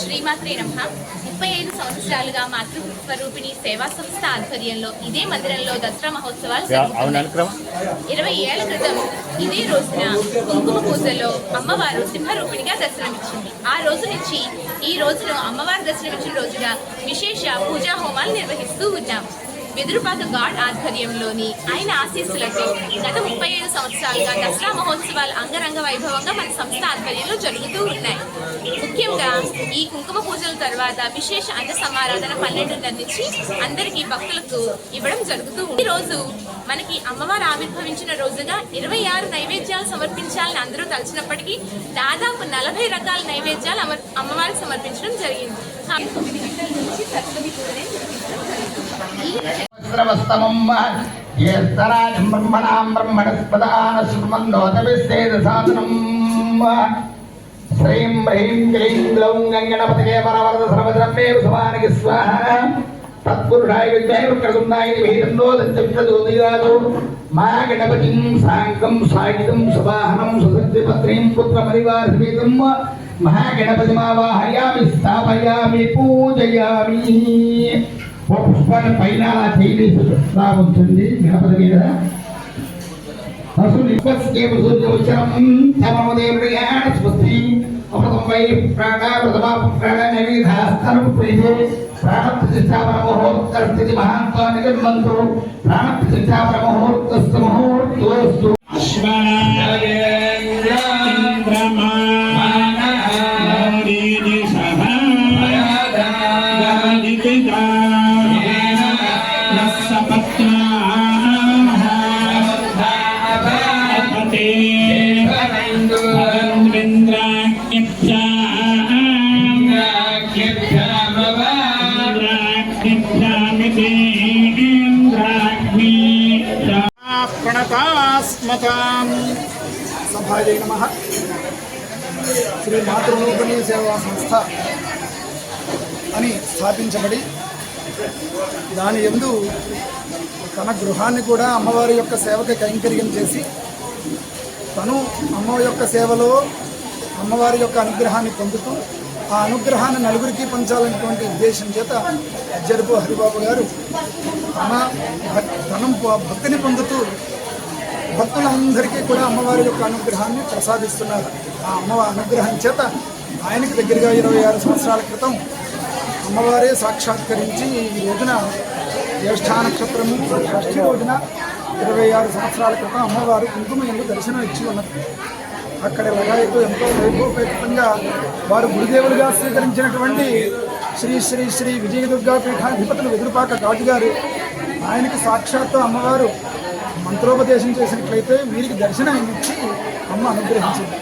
శ్రీమాత్రే నమ. ముప్పై ఐదు సంవత్సరాలుగా మాతృస్వరూపిణి సేవా సంస్థ ఆధ్వర్యంలో ఇదే మందిరంలో దసరా మహోత్సవాలు ఇరవై ఏళ్ళ క్రితం ఇదే రోజున కుంకుమ పూజలో అమ్మవారు సింహరూపిణిగా దర్శనమిచ్చింది. ఆ రోజు నుంచి ఈ రోజును అమ్మవారు దర్శనమిచ్చిన రోజుగా విశేష పూజా హోమాలు నిర్వహిస్తూ ఉన్నాం. వెదురుపాక గాడ్ ఆధ్వర్యంలోని ఆయన ఆశీస్సులతో గత ముప్పై ఐదు సంవత్సరాలుగా దసరా మహోత్సవాలు అంగరంగ వైభవంగా మన సంస్థ ఆధ్వర్యంలో జరుగుతూ ఉన్నాయి. ముఖ్యంగా ఈ కుంకుమ పూజల తర్వాత విశేష అన్న సమారాధన పన్నెండున్నర నుంచి అందరికీ భక్తులకు ఇవ్వడం జరుగుతూ ఉంది. ఈ రోజు మనకి అమ్మవారు ఆవిర్భవించిన రోజుగా ఇరవై ఆరు నైవేద్యాలు సమర్పించాలని అందరూ తలచినప్పటికీ దాదాపు నలభై రకాల నైవేద్యాలు అమ్మవారికి సమర్పించడం జరిగింది. బ్రహ్మణాం బ్రహ్మణస్పదాన సాధనం శ్రీం హ్రీం క్లీం గ్లౌం గంగణపతికే పరవరద సర్వద్రవ్యేవ సమానకి స్వాహ. తత్పురుషాయ విద్యాయ వక్రతుండాయ భీరంలో దంచవిదోదిగాదు మా గణపతిం సాంగం సాగితం సువాహనం సుశక్తి సుశక్తిపత్రీం పుత్రపరివారసమేతం మహాగణపతిమావాహయామి స్థాపయామి పూజయామి. ఓ పుష్పాన్ని పైన అలా చేయలేసి రా ఉంటుంది గణపతి మీద स्वस्ति भूजोचरम तमोदेव्रिया स्वस्ति अमृतम वै प्राणा प्रथमा प्राणनवीधा सर्वप्रीते प्राणप्रतिष्ठापनमोहोत्तरस्थिति महान्तो निगर्मन्तु प्राणप्रतिष्ठापनमोहोत्तस्तु मुहूर्तोऽस्तु अश्वायन्द्रमा मोदीनि सभा गादिता ప్రతిష్టాపన సభాయ నమ. శ్రీ మాతృరూపిణీ సేవా సంస్థ అని స్థాపించబడి దాని ఎందు తన గృహాన్ని కూడా అమ్మవారి యొక్క సేవకి కైంకర్యం చేసి తను అమ్మ యొక్క సేవలో అమ్మవారి యొక్క అనుగ్రహాన్ని పొందుతూ ఆ అనుగ్రహాన్ని నలుగురికి పంచాలనేటువంటి ఉద్దేశం చేత అజ్జరుపు హరిబాబు గారు తన ధనం తన భక్తిని పొందుతూ భక్తులందరికీ కూడా అమ్మవారి యొక్క అనుగ్రహాన్ని ప్రసాదిస్తున్నారు. ఆ అమ్మవారి అనుగ్రహం చేత ఆయనకి దగ్గరగా ఇరవై ఆరు సంవత్సరాల క్రితం అమ్మవారే సాక్షాత్కరించి ఈ రోజున జ్యేష్ఠా నక్షత్రము షష్ఠి రోజున ఇరవై ఆరు సంవత్సరాల క్రితం అమ్మవారు కుంకుమ దర్శనం ఇచ్చి ఉన్నది అక్కడ లగాయకు ఎంతో వైభవపేతంగా వారు గురుదేవులుగా స్వీకరించినటువంటి శ్రీ శ్రీ శ్రీ విజయదుర్గా పీఠాధిపతులు వెదురుపాక గాజు గారు ఆయనకి సాక్షాత్తు అమ్మవారు మంత్రోపదేశం చేసినట్లయితే వీరికి దర్శనం ఇచ్చి అమ్మ అనుగ్రహించింది.